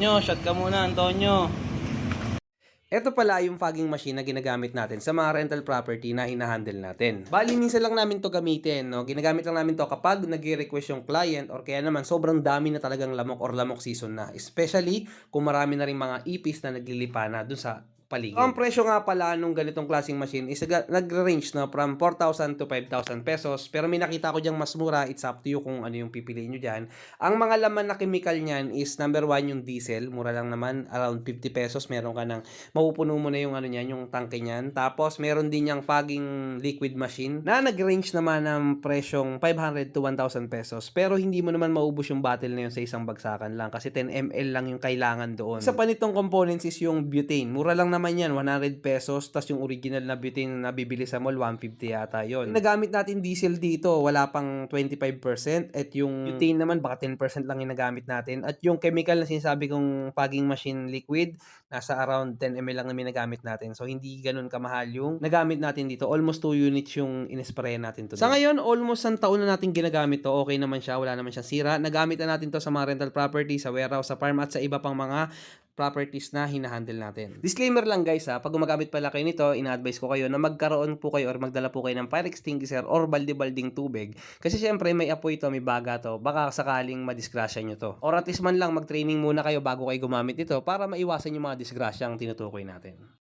Nyo, shot ka muna, Antonio. Ito pala yung fogging machine na ginagamit natin sa mga rental property na hinahandle natin. Bali, minsan lang namin to gamitin. No? Ginagamit lang namin to kapag nag-request yung client or kaya naman sobrang dami na talagang lamok or lamok season na. Especially kung marami na rin mga ipis na naglilipa na dun sa paligid. Ang presyo nga pala nung ganitong klaseng machine is nagre-range na from 4,000 to 5,000 pesos. Pero may nakita ko diyang mas mura. It's up to you kung ano yung pipiliin nyo dyan. Ang mga laman na chemical niyan is number one yung diesel. Mura lang naman. Around 50 pesos. Meron ka ng mapupuno mo na yung ano niyan, yung tangke niyan. Tapos meron din yung fogging liquid machine na nag-range naman ng presyong 500 to 1,000 pesos. Pero hindi mo naman maubos yung bottle na yun sa isang bagsakan lang kasi 10 ml lang yung kailangan doon. Isa pa nitong components is yung butane. Mura lang naman yan, 100 pesos. Tapos yung original na butane na nabibili sa mall, 150 yata yon. Nagamit natin diesel dito, wala pang 25%. At yung butane naman, baka 10% lang yung nagamit natin. At yung chemical na sinasabi kong fogging machine liquid, nasa around 10 ml lang namin nagamit natin. So, hindi ganun kamahal yung nagamit natin dito. Almost 2 units yung inispray natin to. Sa ngayon, almost ang taon na natin ginagamit to. Okay naman siya, wala naman siyang sira. Nagamit na natin to sa mga rental property, sa warehouse, sa farm, at sa iba pang mga properties na hinahandle natin. Disclaimer lang guys ha, pag gumagamit pala kayo nito, ina-advise ko kayo na magkaroon po kayo or magdala po kayo ng fire extinguisher or balde-balding tubig. Kasi syempre may apoy to, may baga to, baka sakaling madisgrasya nyo to. Or at least man lang mag-training muna kayo bago kayo gumamit ito para maiwasan yung mga disgrasyang tinutukoy natin.